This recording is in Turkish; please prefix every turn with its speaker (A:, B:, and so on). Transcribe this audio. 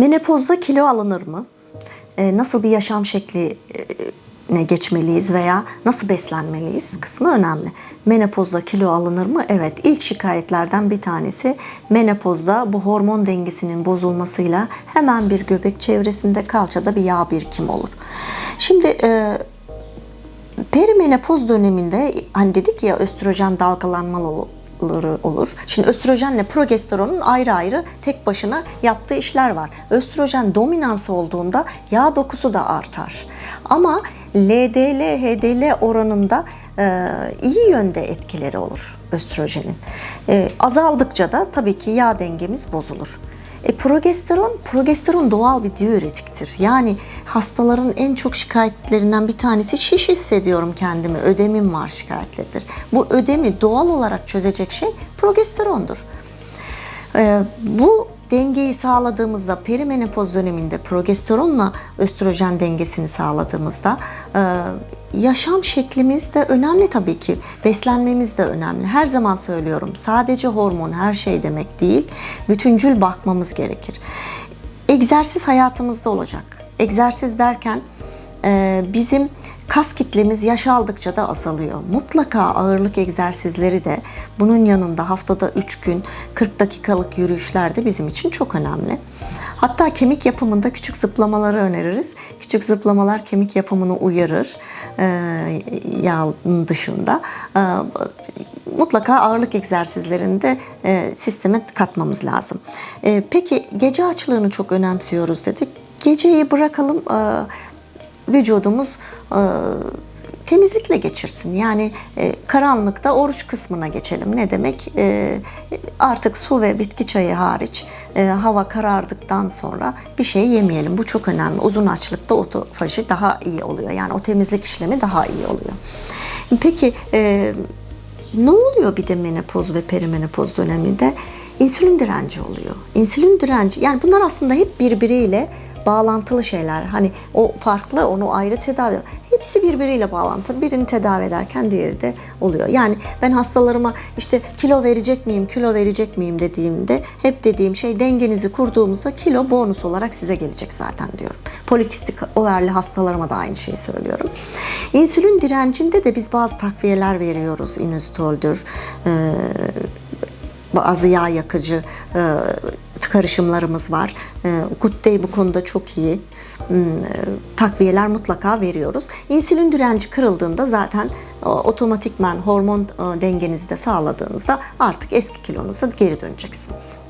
A: Menopozda kilo alınır mı? Ee, nasıl bir yaşam şekli ne geçmeliyiz veya nasıl beslenmeliyiz kısmı önemli. Menopozda kilo alınır mı? Evet. İlk şikayetlerden bir tanesi menopozda bu hormon dengesinin bozulmasıyla hemen bir göbek çevresinde kalçada bir yağ birikimi olur. Şimdi e, Perimenopoz döneminde hani dedik ya östrojen dalgalanmaları olur. Şimdi östrojenle progesteronun ayrı ayrı tek başına yaptığı işler var. Östrojen dominansı olduğunda yağ dokusu da artar. Ama LDL, HDL oranında e, iyi yönde etkileri olur östrojenin. E, azaldıkça da tabii ki yağ dengemiz bozulur. E, progesteron, progesteron doğal bir diüretiktir. Yani hastaların en çok şikayetlerinden bir tanesi şiş hissediyorum kendimi, ödemim var şikayetleridir. Bu ödemi doğal olarak çözecek şey progesterondur. E, bu dengeyi sağladığımızda perimenopoz döneminde progesteronla östrojen dengesini sağladığımızda e, yaşam şeklimiz de önemli tabii ki. Beslenmemiz de önemli. Her zaman söylüyorum sadece hormon her şey demek değil. Bütüncül bakmamız gerekir. Egzersiz hayatımızda olacak. Egzersiz derken e, bizim kas kitlemiz yaş aldıkça da azalıyor. Mutlaka ağırlık egzersizleri de bunun yanında haftada 3 gün 40 dakikalık yürüyüşler de bizim için çok önemli. Hatta kemik yapımında küçük zıplamaları öneririz. Küçük zıplamalar kemik yapımını uyarır e, yağın dışında. E, mutlaka ağırlık egzersizlerinde e, sisteme katmamız lazım. E, peki gece açlığını çok önemsiyoruz dedik. Geceyi bırakalım e, vücudumuz e, temizlikle geçirsin. Yani e, karanlıkta oruç kısmına geçelim. Ne demek? E, artık su ve bitki çayı hariç e, hava karardıktan sonra bir şey yemeyelim. Bu çok önemli. Uzun açlıkta otofaji daha iyi oluyor. Yani o temizlik işlemi daha iyi oluyor. Peki e, ne oluyor bir de menopoz ve perimenopoz döneminde? İnsülin direnci oluyor. İnsülin direnci yani bunlar aslında hep birbiriyle bağlantılı şeyler. Hani o farklı, onu ayrı tedavi. Hepsi birbiriyle bağlantılı. Birini tedavi ederken diğeri de oluyor. Yani ben hastalarıma işte kilo verecek miyim, kilo verecek miyim dediğimde hep dediğim şey dengenizi kurduğumuzda kilo bonus olarak size gelecek zaten diyorum. Polikistik overli hastalarıma da aynı şeyi söylüyorum. İnsülin direncinde de biz bazı takviyeler veriyoruz. Inustoldür, ee, bazı yağ yakıcı karışımlarımız var. E, Good Day bu konuda çok iyi. Hmm, e, takviyeler mutlaka veriyoruz. İnsülin direnci kırıldığında zaten e, otomatikman hormon e, dengenizi de sağladığınızda artık eski kilonuza geri döneceksiniz.